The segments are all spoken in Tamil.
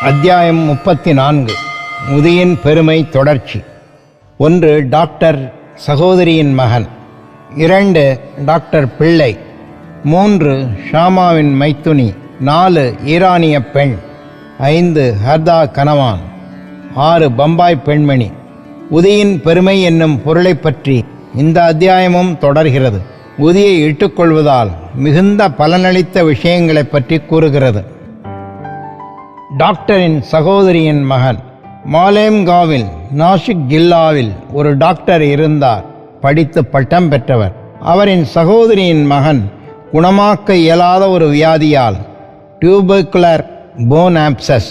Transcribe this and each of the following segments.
அத்தியாயம் முப்பத்தி நான்கு முதியின் பெருமை தொடர்ச்சி. ஒன்று டாக்டர் சகோதரியின் மகன். இரண்டு டாக்டர் பிள்ளை. மூன்று ஷாமாவின் மைத்துனி. நாலு ஈரானிய பெண். ஐந்து ஹர்தா கனவான். ஆறு பம்பாய் பெண்மணி. உதியின் பெருமை என்னும் பொருளைப் பற்றி இந்த அத்தியாயமும் தொடர்கிறது. உதியை இட்டுக்கொள்வதால் மிகுந்த பலனளித்த விஷயங்களைப் பற்றி கூறுகிறது. டாக்டரின் சகோதரியின் மகன். மாலேம்காவில் நாசிக் ஜில்லாவில் ஒரு டாக்டர் இருந்தார். படித்து பட்டம் பெற்றவர். அவரின் சகோதரியின் மகன் குணமாக்க இயலாத ஒரு வியாதியால் டியூபர்குலர் போன் ஆப்சஸ்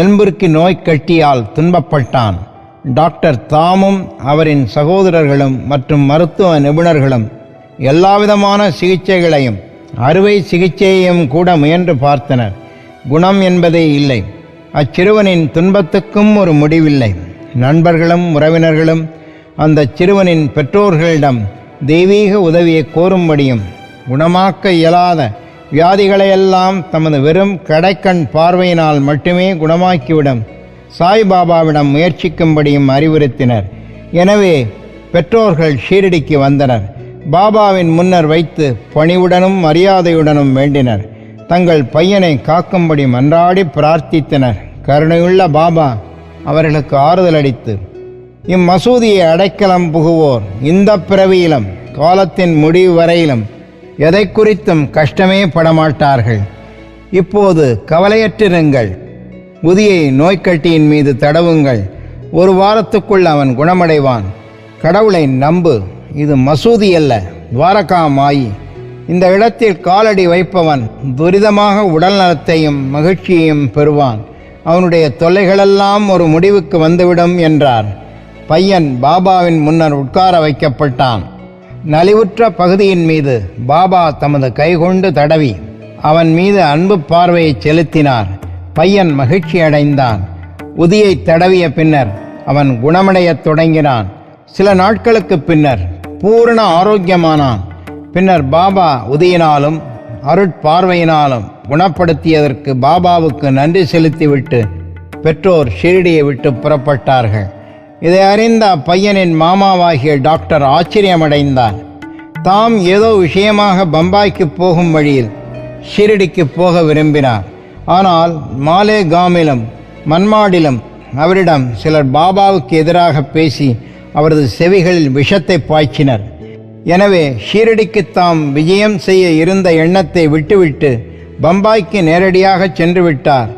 எலும்பிற்கு நோய் கட்டியால் துன்பப்பட்டான். டாக்டர் தாமும் அவரின் சகோதரர்களும் மற்றும் மருத்துவ நிபுணர்களும் எல்லாவிதமான சிகிச்சைகளையும் அறுவை சிகிச்சையையும் கூட முயன்று பார்த்தனர். குணம் என்பதே இல்லை. அச்சிறுவனின் துன்பத்துக்கும் ஒரு முடிவில்லை. நண்பர்களும் உறவினர்களும் அந்த சிறுவனின் பெற்றோர்களிடம் தெய்வீக உதவியை கோரும்படியும் குணமாக்க இயலாத வியாதிகளையெல்லாம் தமது வெறும் கடைக்கண் பார்வையினால் மட்டுமே குணமாக்கிவிடும் சாய்பாபாவிடம் முயற்சிக்கும்படியும் அறிவுறுத்தினர். எனவே பெற்றோர்கள் ஷீரடிக்கு வந்தனர். பாபாவின் முன்னர் வைத்து பணிவுடனும் மரியாதையுடனும் வேண்டினர். தங்கள் பையனை காக்கும்படி மன்றாடி பிரார்த்தித்தனர். கருணையுள்ள பாபா அவர்களுக்கு ஆறுதல் அளித்து இம்மசூதியை அடைக்கலம் புகுவோர் இந்த பிறவியிலும் காலத்தின் முடிவு வரையிலும் எதை குறித்தும் கஷ்டமே படமாட்டார்கள். இப்போது கவலையற்றிருங்கள். புதியை நோய்க்கட்டியின் மீது தடவுங்கள். ஒரு வாரத்துக்குள் அவன் குணமடைவான். கடவுளை நம்பு. இது மசூதி அல்ல துவாரகா மாயி இந்த இடத்தில் காலடி வைப்பவன் துரிதமாக உடல் நலத்தையும் மகிழ்ச்சியையும் பெறுவான். அவனுடைய தொல்லைகளெல்லாம் ஒரு முடிவுக்கு வந்துவிடும் என்றார். பையன் பாபாவின் முன்னர் உட்கார வைக்கப்பட்டான். நலிவுற்ற பகுதியின் மீது பாபா தமது கைகொண்டு தடவி அவன் மீது அன்பு பார்வையை செலுத்தினார். பையன் மகிழ்ச்சி அடைந்தான். உதியை தடவிய பின்னர் அவன் குணமடையத் தொடங்கினான். சில நாட்களுக்கு பின்னர் பூரண ஆரோக்கியமானான். பின்னர் பாபா உதயினாலும் அருட்பார்வையினாலும் குணப்படுத்தியதற்கு பாபாவுக்கு நன்றி செலுத்திவிட்டு பெற்றோர் ஷிரடியை விட்டு புறப்பட்டார்கள். இதை அறிந்த அப்பையனின் மாமாவாகிய டாக்டர் ஆச்சரியமடைந்தார். தாம் ஏதோ விஷயமாக பம்பாய்க்கு போகும் வழியில் ஷிரடிக்கு போக விரும்பினார். ஆனால் மாலேகாமிலும் மன்மாடிலும் அவரிடம் சிலர் பாபாவுக்கு எதிராக பேசி அவரது செவிகளில் விஷத்தை பாய்ச்சினர். எனவே ஷீரடிக்கு தாம் விஜயம் செய்ய இருந்த எண்ணத்தை விட்டுவிட்டு பம்பாய்க்கு நேரடியாக சென்று விட்டார்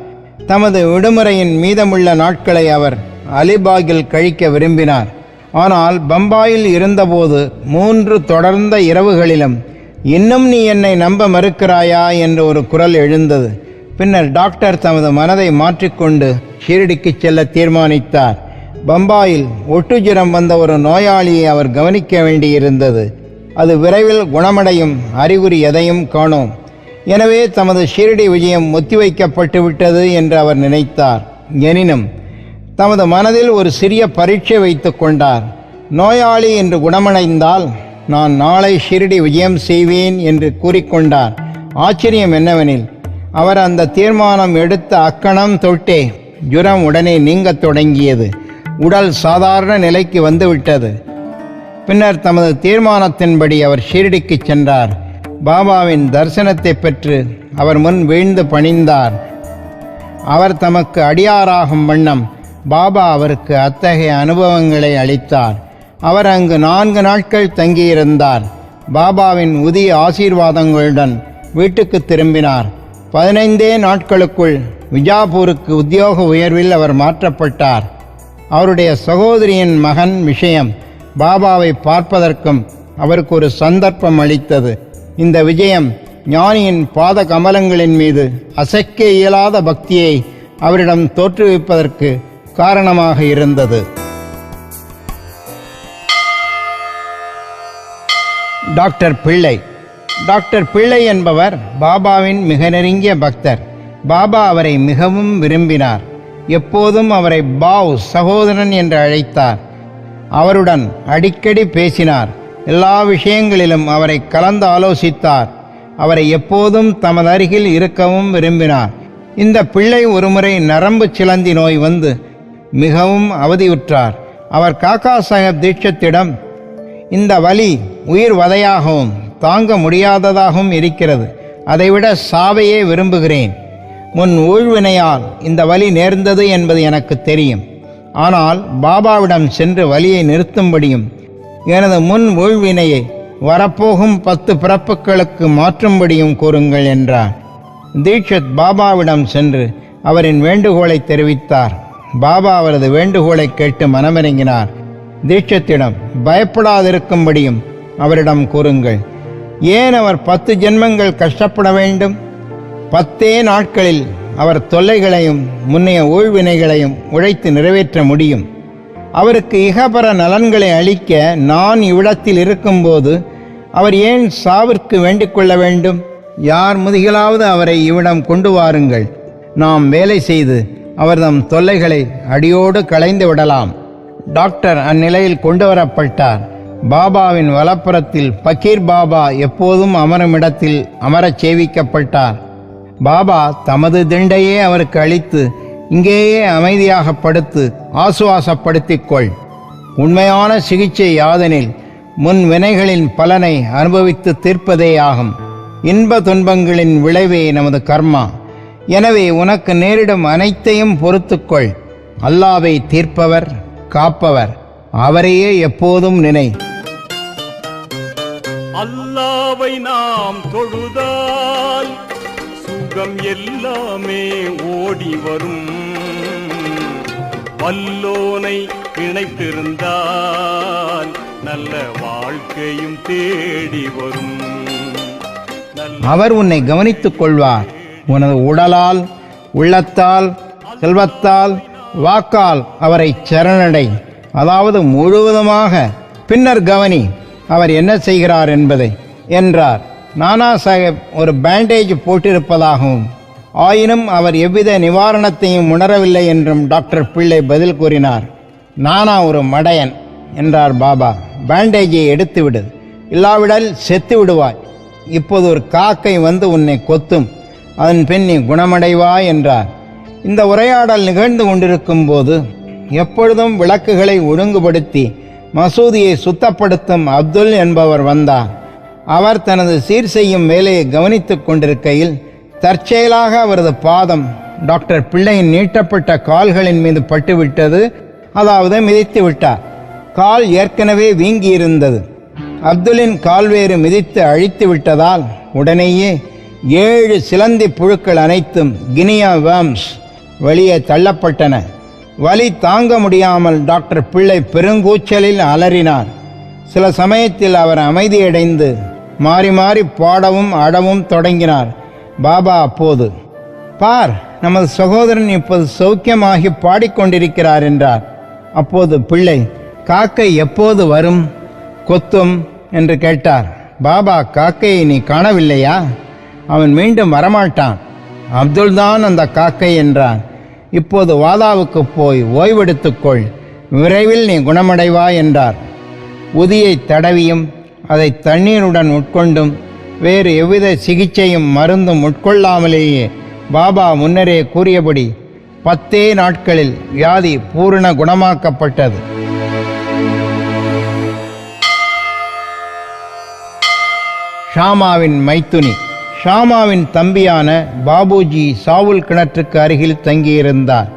தமது விடுமுறையின் மீதமுள்ள நாட்களை அவர் அலிபாகில் கழிக்க விரும்பினார். ஆனால் பம்பாயில் இருந்தபோது மூன்று தொடர்ந்த இரவுகளிலும் இன்னும் நீ என்னை நம்ப மறுக்கிறாயா? என்று ஒரு குரல் எழுந்தது. பின்னர் டாக்டர் தமது மனதை மாற்றிக்கொண்டு ஷீரடிக்கு செல்ல தீர்மானித்தார். பம்பாயில் ஒட்டுஜுரம் வந்த ஒரு நோயாளியை அவர் கவனிக்க வேண்டியிருந்தது. அது விரைவில் குணமடையும் அறிகுறி எதையும் காணோம். எனவே தமது ஷீரடி விஜயம் ஒத்திவைக்கப்பட்டு விட்டது என்று அவர் நினைத்தார். எனினும் தமது மனதில் ஒரு சிறிய பரீட்சை வைத்து கொண்டார். நோயாளி என்று குணமடைந்தால் நான் நாளை ஷிரடி விஜயம் செய்வேன் என்று கூறிக்கொண்டார். ஆச்சரியம் என்னவெனில் அவர் அந்த தீர்மானம் எடுத்த அக்கணம் தொட்டே ஜுரம் உடனே நீங்கத் தொடங்கியது. உடல் சாதாரண நிலைக்கு வந்துவிட்டது. பின்னர் தமது தீர்மானத்தின்படி அவர் ஷீரடிக்கு சென்றார். பாபாவின் தரிசனத்தை பெற்று அவர் முன் வீழ்ந்து பணிந்தார். அவர் தமக்கு அடியாராகும் வண்ணம் பாபா அவருக்கு அத்தகைய அனுபவங்களை அளித்தார். அவர் அங்கு நான்கு நாட்கள் தங்கியிருந்தார். பாபாவின் உதிய ஆசீர்வாதங்களுடன் வீட்டுக்கு திரும்பினார். பதினைந்தே நாட்களுக்குள் விஜாபூருக்கு உத்தியோக உயர்வில் அவர் மாற்றப்பட்டார். அவருடைய சகோதரியின் மகன் விஷயம் பாபாவை பார்ப்பதற்கும் அவருக்கு ஒரு சந்தர்ப்பம் அளித்தது. இந்த விஜயம் ஞானியின் பாத கமலங்களின் மீது அசைக்க இயலாத பக்தியை அவரிடம் தோற்றுவிப்பதற்கு காரணமாக இருந்தது. டாக்டர் பிள்ளை. டாக்டர் பிள்ளை என்பவர் பாபாவின் மிக நெருங்கிய பக்தர். பாபா அவரை மிகவும் விரும்பினார். எப்போதும் அவரை பாவ் சகோதரன் என்று அழைத்தார். அவருடன் அடிக்கடி பேசினார். எல்லா விஷயங்களிலும் அவரை கலந்து ஆலோசித்தார். அவரை எப்போதும் தமது அருகில் இருக்கவும் விரும்பினார். இந்த பிள்ளை ஒருமுறை நரம்பு சிலந்தி நோய் வந்து மிகவும் அவதியுற்றார். அவர் காக்கா சாஹேப் தீட்சத்திடம் இந்த வலி உயிர் வதையாகவும் தாங்க முடியாததாகவும் இருக்கிறது. அதைவிட சாவையே விரும்புகிறேன். முன் ஊழ்வினையால் இந்த வலி நேர்ந்தது என்பது எனக்கு தெரியும். ஆனால் பாபாவிடம் சென்று வலியை நிறுத்தும்படியும் எனது முன் ஊழ்வினையை வரப்போகும் பத்து பிறப்புகளுக்கு மாற்றும்படியும் கூறுங்கள் என்றார் தீட்சத் பாபாவிடம் சென்று அவரின் வேண்டுகோளை தெரிவித்தார். பாபா அவரது வேண்டுகோளை கேட்டு மனமிறங்கினார். தீட்சத்திடம் பயப்படாதிருக்கும்படியும் அவரிடம் கூறுங்கள். ஏன் அவர் பத்து ஜென்மங்கள் கஷ்டப்பட வேண்டும்? பத்தே நாட்களில் அவர் தொல்லைகளையும் முன்னைய ஊழ்வினைகளையும் உழைத்து நிறைவேற்ற முடியும். அவருக்கு இகபர நலன்களை அளிக்க நான் இவ்விடத்தில் இருக்கும்போது அவர் ஏன் சாவிற்கு வேண்டிக் கொள்ள வேண்டும்? யார் முதுகிலாவது அவரை இவ்விடம் கொண்டு வாருங்கள். நாம் வேலை செய்து அவர்தம் தொல்லைகளை அடியோடு களைந்து விடலாம். டாக்டர் அந்நிலையில் கொண்டு வரப்பட்டார். பாபாவின் வலப்புறத்தில் பக்கீர் பாபா எப்போதும் அமரும் இடத்தில் அமரச் சேவிக்கப்பட்டார். பாபா தமது திண்டையே அவருக்கு அளித்து இங்கேயே அமைதியாக படுத்து ஆசுவாசப்படுத்திக் கொள் உண்மையான சிகிச்சை யாதெனில் முன் வினைகளின் பலனை அனுபவித்து தீர்ப்பதே ஆகும் இன்ப துன்பங்களின் விளைவே நமது கர்மா. எனவே உனக்கு நேரிடும் அனைத்தையும் பொறுத்துக்கொள். அல்லாவை தீர்ப்பவர் காப்பவர் அவரையே எப்போதும் நினை. அல்லாவை நாம் தொழுதால் உலகம் எல்லாமே ஓடி வரும். வல்லோனை இணைத்திருந்தால் நல்ல வாழ்க்கையும் தேடி வரும். அவர் உன்னை கவனித்துக் கொள்வார். உனது உடலால் உள்ளத்தால் செல்வத்தால் வாக்கால் அவரை சரணடை. அதாவது முழுவதுமாக பின்னர் கவனி அவர் என்ன செய்கிறார் என்பதை என்றார். நானா சாஹேப் ஒரு பேண்டேஜ் போட்டிருப்பதாகவும் ஆயினும் அவர் எவ்வித நிவாரணத்தையும் உணரவில்லை என்றும் டாக்டர் பிள்ளை பதில் கூறினார். நானா ஒரு மடையன் என்றார் பாபா. பேண்டேஜை எடுத்துவிடு. இல்லாவிடல் செத்து விடுவாய். இப்போது ஒரு காக்கை வந்து உன்னை கொத்தும். அதன் பின் நீ குணமடைவாய் என்றார். இந்த உரையாடல் நிகழ்ந்து கொண்டிருக்கும் போது எப்பொழுதும் விளக்குகளை ஒழுங்குபடுத்தி மசூதியை சுத்தப்படுத்தும் அப்துல் என்பவர் வந்தார். அவர் தனது சீர் செய்யும் வேலையை கவனித்துக் கொண்டிருக்கையில் தற்செயலாக அவரது பாதம் டாக்டர் பிள்ளையின் நீட்டப்பட்ட கால்களின் மீது பட்டுவிட்டது. அதாவது மிதித்து விட்டார். கால் ஏற்கனவே வீங்கியிருந்தது. அப்துலின் கால்வேறு மிதித்து அழித்து விட்டதால் உடனேயே ஏழு சிலந்தி புழுக்கள் அனைத்தும் கினியா வேம்ஸ் வெளியே தள்ளப்பட்டன. வலி தாங்க முடியாமல் டாக்டர் பிள்ளை பெருங்கூச்சலில் அலறினார். சில சமயத்தில் அவர் அமைதியடைந்து மாறி மாறி பாடவும் அடவும் தொடங்கினார். பாபா அப்போது பார் நமது சகோதரன் இப்போது சௌக்கியமாகி பாடிக்கொண்டிருக்கிறார் என்றார். அப்போது பிள்ளை காக்கை எப்போது வரும்? கொத்தும் என்று கேட்டார். பாபா காக்கையை நீ காணவில்லையா? அவன் மீண்டும் வரமாட்டான். அப்துல் தான் அந்த காக்கை என்றான் இப்போது வாதாவுக்கு போய் ஓய்வெடுத்துக்கொள் விரைவில் நீ குணமடைவாய் என்றார். உதியை தடவியும் அதை தண்ணீருடன் உட்கொண்டும் வேறு எவ்வித சிகிச்சையும் மருந்தும் உட்கொள்ளாமலேயே பாபா முன்னரே கூறியபடி பத்தே நாட்களில் வியாதி பூரண குணமாக்கப்பட்டது. ஷாமாவின் மைத்துனி ஷாமாவின் தம்பியான பாபுஜி சாவுல் கிணற்றுக்கு அருகில் தங்கியிருந்தார்.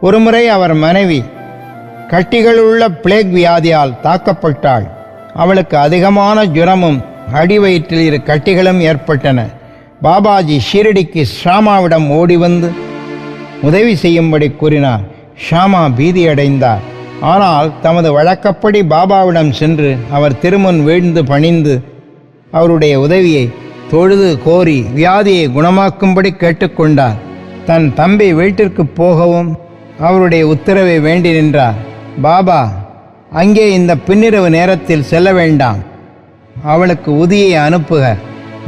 ஒருமுறை அவர் மனைவி கட்டிகளுள்ள பிளேக் வியாதியால் தாக்கப்பட்டாள். அவளுக்கு அதிகமான ஜுரமும் அடிவயிற்றில் இரு கட்டிகளும் ஏற்பட்டன. பாபாஜி ஷீரடிக்கு ஷாமாவிடம் ஓடி வந்து உதவி செய்யும்படி கூறினார். ஷாமா பீதியடைந்தார். ஆனால் தமது வழக்கப்படி பாபாவிடம் சென்று அவர் திருமுன் வீழ்ந்து பணிந்து அவருடைய உதவியை தொழுது கோரி வியாதியை குணமாக்கும்படி கேட்டுக்கொண்டார். தன் தம்பி வீட்டிற்கு போகவும் அவருடைய உத்தரவை வேண்டி நின்றார். பாபா அங்கே இந்த பின்னிரவு நேரத்தில் செல்ல வேண்டாம். அவளுக்கு உதியை அனுப்புக.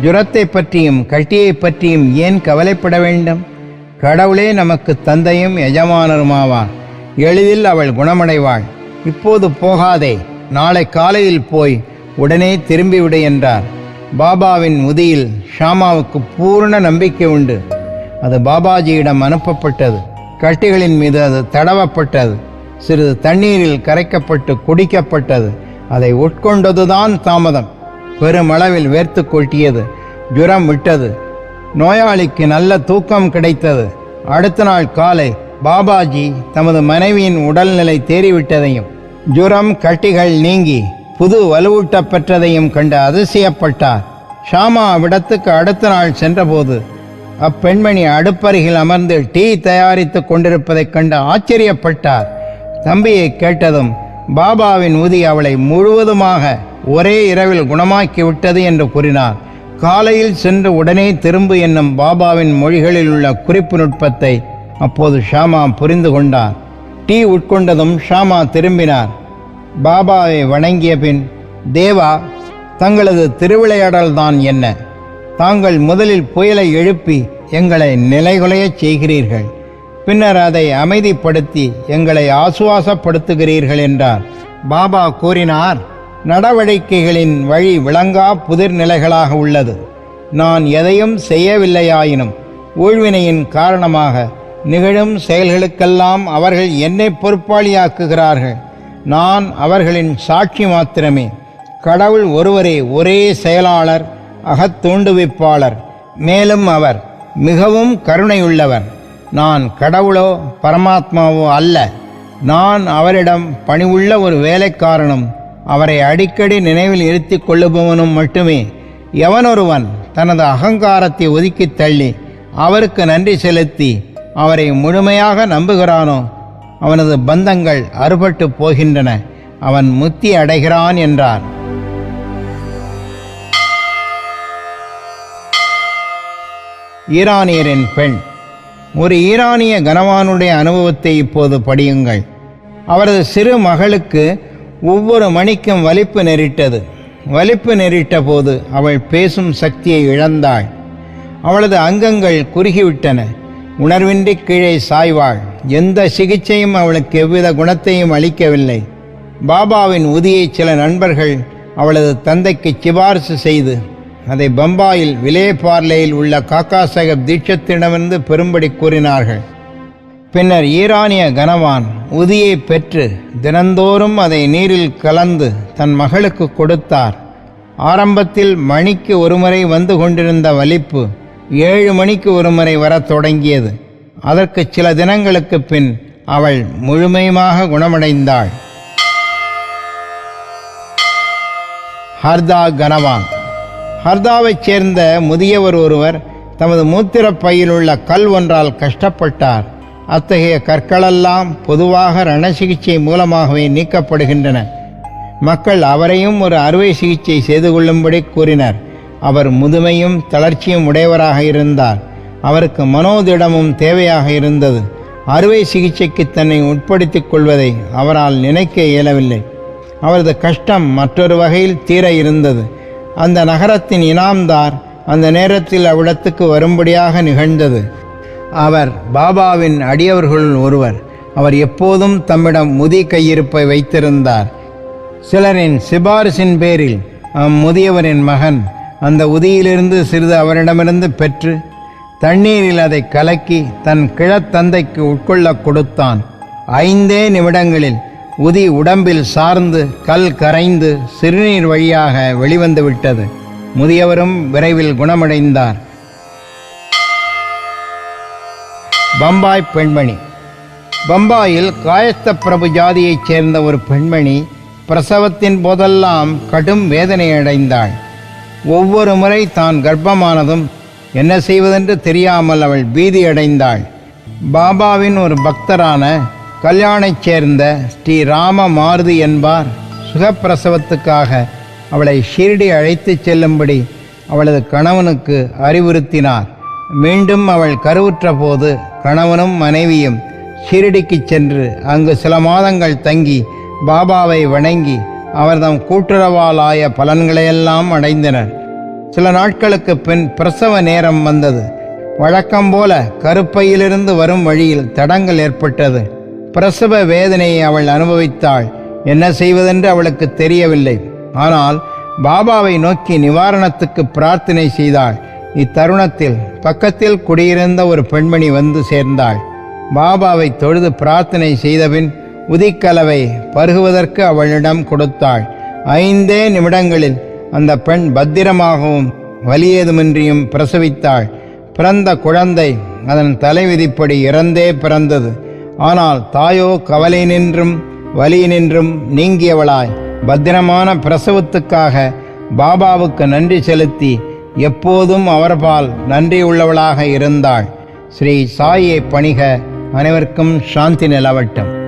ஜுரத்தை பற்றியும் கட்டியை பற்றியும் ஏன் கவலைப்பட வேண்டும்? கடவுளே நமக்கு தந்தையும் எஜமானருமாவார். எளிதில் அவள் குணமடைவாள். இப்போது போகாதே. நாளை காலையில் போய் உடனே திரும்பிவிடு என்றார். பாபாவின் உதியில் ஷாமாவுக்கு பூர்ண நம்பிக்கை உண்டு. அது பாபாஜியிடம் அனுப்பப்பட்டது. கட்டிகளின் மீது அது தடவப்பட்டது. சிறிது தண்ணீரில் கரைக்கப்பட்டு குடிக்கப்பட்டது. அதை உட்கொண்டதுதான் தாமதம். பெருமளவில் வேர்த்து கொட்டியது. ஜுரம் விட்டது. நோயாளிக்கு நல்ல தூக்கம் கிடைத்தது. அடுத்த நாள் காலை பாபாஜி தமது மனைவியின் உடல்நிலை தேறிவிட்டதையும் ஜுரம் கட்டிகள் நீங்கி புது வலுவூட்டப் பெற்றதையும் கண்டு அதிசயப்பட்டார். ஷாமா விடத்துக்கு அடுத்த நாள் சென்றபோது அப்பெண்மணி அடுப்பருகில் அமர்ந்து டீ தயாரித்துக் கொண்டிருப்பதைக் கண்டு ஆச்சரியப்பட்டார். தம்பியை கேட்டதும் பாபாவின் ஊதி அவளை முழுவதுமாக ஒரே இரவில் குணமாக்கி விட்டது என்று கூறினார். காலையில் சென்று உடனே திரும்பு என்னும் பாபாவின் மொழிகளில் உள்ள குறிப்பு நுட்பத்தை அப்போது ஷாமா புரிந்து கொண்டார். டீ உட்கொண்டதும் ஷாமா திரும்பினார். பாபாவை வணங்கிய பின் தேவா தங்களது திருவிளையாடல் தான் என்ன? தாங்கள் முதலில் புயலை எழுப்பி எங்களை நிலைகுலையச் செய்கிறீர்கள். பின்னர் அதை அமைதிப்படுத்தி எங்களை ஆசுவாசப்படுத்துகிறீர்கள் என்றார். பாபா கூறினார் நடவடிக்கைகளின் வழி விளங்கா புதிர் நிலைகளாக உள்ளது. நான் எதையும் செய்யவில்லையாயினும் ஊழ்வினையின் காரணமாக நிகழும் செயல்களுக்கெல்லாம் அவர்கள் என்னை பொறுப்பாளியாக்குகிறார்கள். நான் அவர்களின் சாட்சி மாத்திரமே. கடவுள் ஒருவரே ஒரே செயலாளர் அகத்தூண்டுவிப்பாளர். மேலும் அவர் மிகவும் கருணையுள்ளவர். நான் கடவுளோ பரமாத்மாவோ அல்ல. நான் அவரிடம் பணிவுள்ள ஒரு வேலைக்காரனும் அவரை அடிக்கடி நினைவில் இருத்திக் கொள்ளுபவனும் மட்டுமே. எவனொருவன் தனது அகங்காரத்தை ஒதுக்கித் தள்ளி அவருக்கு நன்றி செலுத்தி அவரை முழுமையாக நம்புகிறானோ அவனது பந்தங்கள் அறுபட்டு போகின்றன அவன் முத்தி அடைகிறான் என்றார். ஈரானியரின் பெண் ஒரு ஈரானிய கனவானுடைய அனுபவத்தை இப்போது படியுங்கள். அவரது சிறு மகளுக்கு ஒவ்வொரு மணிக்கும் வலிப்பு நெரிட்டது. வலிப்பு நேரிட்ட போது அவள் பேசும் சக்தியை இழந்தாள். அவளது அங்கங்கள் குறுகிவிட்டன. உணர்வின்றி கீழே சாய்வாள். எந்த சிகிச்சையும் அவளுக்கு எவ்வித குணத்தையும் அளிக்கவில்லை. பாபாவின் உதியை சில நண்பர்கள் அவளது தந்தைக்கு சிபாரிசு செய்து அதை பம்பாயில் விலே பார்லேயில் உள்ள காக்கா சாஹேப் தீட்சத்திடமிருந்து பெரும்படி கூறினார்கள். பின்னர் ஈரானிய கனவான் உதியை பெற்று தினந்தோறும் அதை நீரில் கலந்து தன் மகளுக்கு கொடுத்தார். ஆரம்பத்தில் மணிக்கு ஒருமுறை வந்து கொண்டிருந்த வலிப்பு ஏழு மணிக்கு ஒருமுறை வரத் தொடங்கியது. அதற்கு சில தினங்களுக்கு பின் அவள் முழுமையுமாக குணமடைந்தாள். ஹர்தா கனவான் ஹர்தாவைச் சேர்ந்த முதியவர் ஒருவர் தமது மூத்திரப் பையில் உள்ள கல் ஒன்றால் கஷ்டப்பட்டார். அத்தகைய கற்களெல்லாம் பொதுவாக ரண சிகிச்சை மூலமாகவே நீக்கப்படுகின்றன. மக்கள் அவரையும் ஒரு அறுவை சிகிச்சை செய்து கொள்ளும்படி கூறினர். அவர் முதுமையும் தளர்ச்சியும் உடையவராக இருந்தார். அவருக்கு மனோதிடமும் தேவையாக இருந்தது. அறுவை சிகிச்சைக்கு தன்னை உட்படுத்திக் கொள்வதை அவரால் நினைக்க இயலவில்லை. அவரது கஷ்டம் மற்றொரு வகையில் தீர இருந்தது. அந்த நகரத்தின் இனாம்தார் அந்த நேரத்தில் அவ்விடத்துக்கு வரும்படியாக நிகழ்ந்தது. அவர் பாபாவின் அடியவர்களுள் ஒருவர். அவர் எப்போதும் தம்மிடம் முதி கையிருப்பை வைத்திருந்தார். சிலரின் சிபாரிசின் பேரில் அம்முதியவரின் மகன் அந்த உதியிலிருந்து சிறிது அவரிடமிருந்து பெற்று தண்ணீரில் அதை கலக்கி தன் கிழத்தந்தைக்கு உட்கொள்ளக் கொடுத்தான். ஐந்தே நிமிடங்களில் உதி உடம்பில் சார்ந்து கல் கரைந்து சிறுநீர் வழியாக வெளிவந்து விட்டது. முதியவரும் விரைவில் குணமடைந்தார். பம்பாய் பெண்மணி. பம்பாயில் காயஸ்த பிரபு ஜாதியைச் சேர்ந்த ஒரு பெண்மணி பிரசவத்தின் போதெல்லாம் கடும் வேதனை அடைந்தாள் ஒவ்வொரு முறை தான் கர்ப்பமானதும் என்ன செய்வதென்று தெரியாமல் அவள் பீதி அடைந்தாள் பாபாவின் ஒரு பக்தரான கல்யாணைச் சேர்ந்த ஸ்ரீ ராம மாருதி என்பார் சுகப்பிரசவத்துக்காக அவளை ஷிர்டி அழைத்துச் செல்லும்படி அவளது கணவனுக்கு அறிவுறுத்தினார். மீண்டும் அவள் கருவுற்ற போது கணவனும் மனைவியும் ஷிரடிக்கு சென்று அங்கு சில மாதங்கள் தங்கி பாபாவை வணங்கி அவர்தம் கூட்டுறவாலாய பலன்களையெல்லாம் அடைந்தனர். சில நாட்களுக்கு பின் பிரசவ நேரம் வந்தது. வழக்கம் போல கருப்பையிலிருந்து வரும் வழியில் தடங்கள் ஏற்பட்டது. பிரசவ வேதனையை அவள் அனுபவித்தாள். என்ன செய்வதென்று அவளுக்கு தெரியவில்லை. ஆனால் பாபாவை நோக்கி நிவாரணத்துக்கு பிரார்த்தனை செய்தாள். இத்தருணத்தில் பக்கத்தில் குடியிருந்த ஒரு பெண்மணி வந்து சேர்ந்தாள். பாபாவை தொழுது பிரார்த்தனை செய்தபின் உதிக்கலவை பருகுவதற்கு அவளிடம் கொடுத்தாள். ஐந்தே நிமிடங்களில் அந்த பெண் பத்திரமாகவும் வலியேதுமின்றியும் பிரசவித்தாள். பிறந்த குழந்தை அதன் தலைவிதிப்படி இறந்தே பிறந்தது. ஆனால் தாயோ கவலை நின்றும் வலி நின்றும் நீங்கியவளாய். பத்திரமான பிரசவத்துக்காக பாபாவுக்கு நன்றி செலுத்தி எப்போதும் அவர்பால் நன்றியுள்ளவளாக இருந்தாள். ஸ்ரீ சாயை பணிக அனைவருக்கும் சாந்தி நிலவட்டும்.